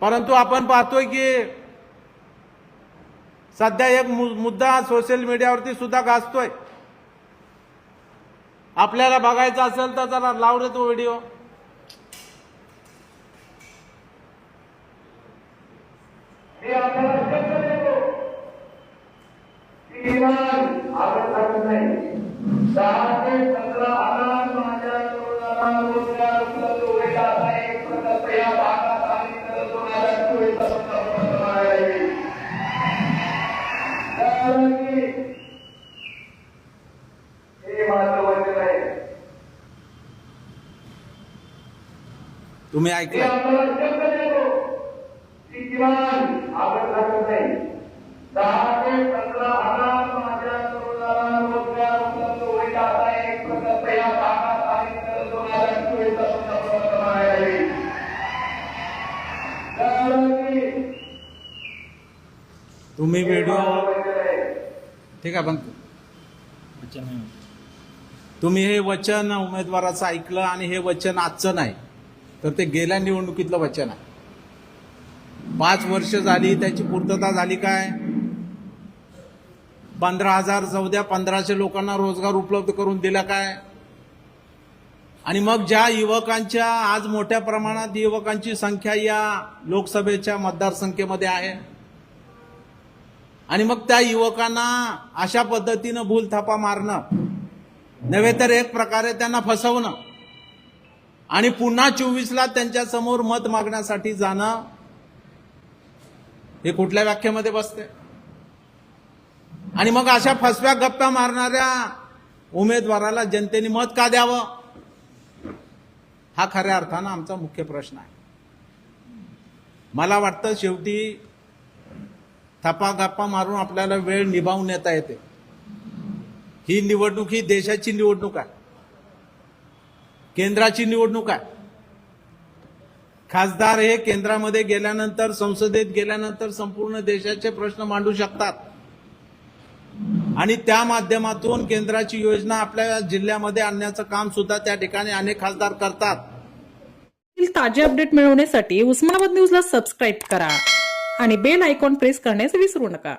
परंतु आपण पाहतोय की सध्या एक मु- मुद्दा सोशल मीडियावरती सुद्धा गाजतोय. आपल्याला बघायचा असेल तर जरा लाव रे तो व्हिडिओ. मी की हे माझं वचन आहे. तुम्ही ऐकलं शब्द देतो. की किमान आपण टाकत नाही. दहा ते पंधरा हजार माझ्या तरुणांना रोजगार उपलब्ध होईल असा एक प्रकल्प या भागात आणि दोन हजार चोवीसचा प्रकल्प आहे कारण की तुम्ही व्हिडिओ वचन ठीक आहे पण तुम्ही हे वचन उमेदवाराचं ऐकलं आणि हे वचन आजचं नाही तर ते गेल्या निवडणुकीतलं वचन आहे. पाच वर्ष झाली त्याची पूर्तता झाली काय? पंधरा हजार जाऊ द्या पंधराशे लोकांना रोजगार उपलब्ध करून दिला काय? आणि मग ज्या युवकांच्या आज मोठ्या प्रमाणात युवकांची संख्या या लोकसभेच्या मतदारसंख्येमध्ये आहे आणि मग त्या युवकांना अशा पद्धतीनं भूलथापा मारणं. नव्हे तर एक प्रकारे त्यांना फसवणं. आणि पुन्हा चोवीसला त्यांच्यासमोर मत मागण्यासाठी जाणं हे कुठल्या व्याख्येमध्ये बसते आणि मग अशा फसव्या गप्प्या मारणाऱ्या उमेदवाराला जनतेने मत का द्यावं? हा खऱ्या अर्थानं आमचा मुख्य प्रश्न आहे. मला वाटतं शेवटी थपागप्पा मारून आपल्याला वेळ निभावून येता येते. ही निवडणूक ही देशाची निवडणूक आहे. केंद्राची निवडणूक आहे. खासदार हे केंद्रामध्ये गेल्यानंतर संसदेत गेल्यानंतर संपूर्ण देशाचे प्रश्न मांडू शकतात. आणि त्या माध्यमातून केंद्राची योजना आपल्या जिल्ह्यामध्ये आणण्याचं काम सुद्धा त्या ठिकाणी अनेक खासदार करतात. ताजे अपडेट मिळवण्यासाठी उस्मानाबाद न्यूजला सबस्क्राईब करा. आणि बेल आयकॉन प्रेस करण्यास विसरू नका.